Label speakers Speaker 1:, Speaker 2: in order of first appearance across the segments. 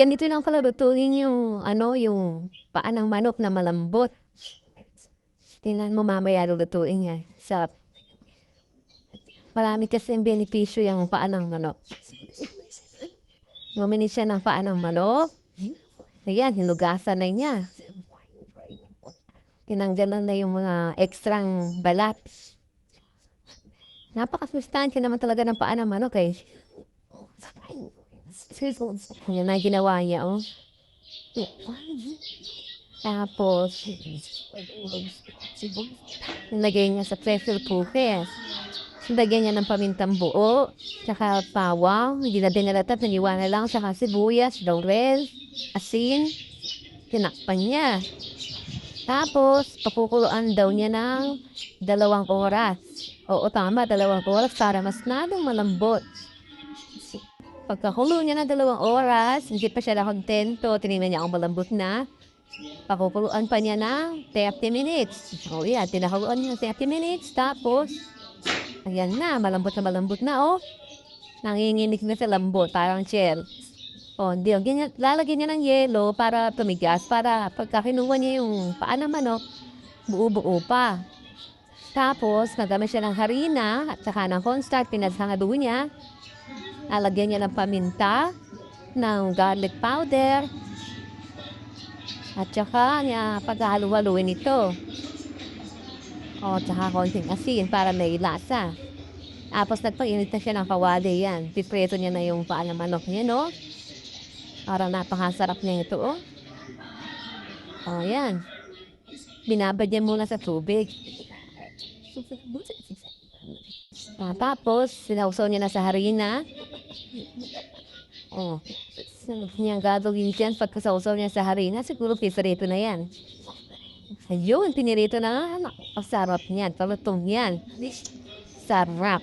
Speaker 1: ganito lang pala lutuin yung ano, yung paa ng manok na malambot. Tingnan mo mamaya lulutuin niya. Sarap. Marami kasing benepisyo yung paa ng manok. Bumili siya ng paa ng manok. Ayan, hinugasan na niya. Tinanggalan na yung mga ekstrang balat. Napakasustansya naman talaga ng paa ng manok eh. Yan na ginawa niya, oh. Tapos, nilagay niya sa pressure cooker. Nilagay niya ng pamintang buo, tsaka bawang, hindi na dinalatat, naniwa na lang, tsaka sibuyas, laurel, asin, tinakpan niya. Tapos, pakukuluan daw niya ng dalawang oras. Oo, tama, dalawang oras para mas lalong malambot. Pagkakulo niya ng dalawang oras, hindi pa siya nakontento, tinignan niya ang malambot na. Pakukuluan pa niya ng 30 minutes. O yan, tinakuluan niya ng 30 minutes. Tapos, ayan na, malambot na malambot na, oh. Nanginginig na sa lambot, parang shell. O, hindi, oh, ganyan, lalagyan niya ng yelo para tumigas, para pagka kinuha niya yung paa ng manok, buo-buo pa. Tapos, nagamit siya ng harina at saka ng cornstarch, pinaghangado niya. Lalagyan niya ng paminta, ng garlic powder, at saka niya paghahalu-haluin ito. O, tsaka konting asin para may lasa. Tapos nagpainit na siya ng kawali yan. Pipreto niya na yung paa ng manok niya, no? Para napakasarap niya ito, oh. O, yan. Binabad niya muna sa tubig. Tapos, sinausaw niya na sa harina. Oh. Sunod niya ang gagawin dyan pagkasausaw niya sa harina, siguro pisarito na yan. Ayun, pinirito na nga. Ang sarap niyan. Palutong yan. Sarap.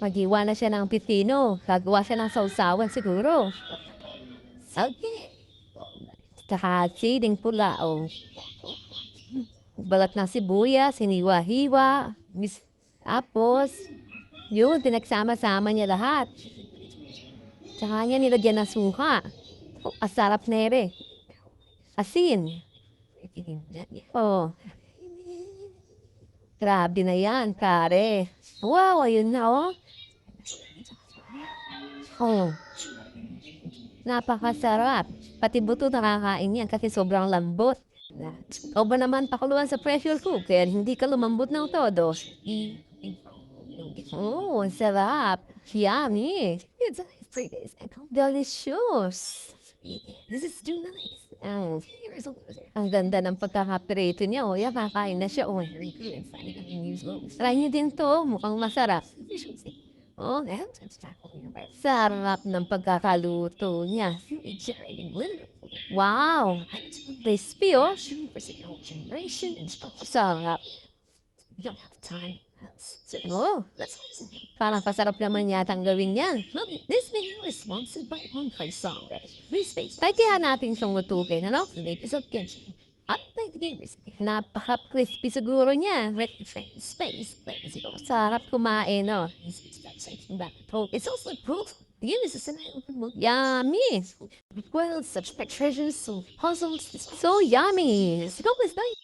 Speaker 1: Magiwa na siya ng pipino. Gagawa siya ng sausawan siguro. Okay. Tsaka siling pula, oh. Balat ng sibuyas, hiniwa-hiwa. Mis- Tapos, yun, pinagsama-sama niya lahat. Tsaka niya nilagyan ng suka. Oh, asarap na ere. Asin. Oh. Grabe na yan, pare. Wow, ayun na, oh. Oh. Napakasarap. Pati buto nakakain yan kasi sobrang lambot. O ba naman pakuluan sa pressure cooker, hindi ka lumambot ng todo. Oh, ang sarap. Yummy. It's three days ago. Delicious. This is too nice. Ang, ang ganda ng pagkakaprito niya. O, yan, kakain na siya. O, try niyo din to. Mukhang masarap. Oh, sarap ng pagkakaluto niya. Wow! Crispy, oh. Sarap. Siguro. Parang pasarap naman yata ang gawin yan.
Speaker 2: This video is sponsored by Onfay Song.
Speaker 1: Tatihan natin siyang matukin, ano?
Speaker 2: Ladies of Kitchen. At nagdiris,
Speaker 1: napaka-crispy siguro niya.
Speaker 2: Red space, space.
Speaker 1: Sarap kumain, no?
Speaker 2: It's also proof game is a
Speaker 1: yummy.
Speaker 2: Well, such treasures, so puzzles,
Speaker 1: so yummy.
Speaker 2: So, it's nice.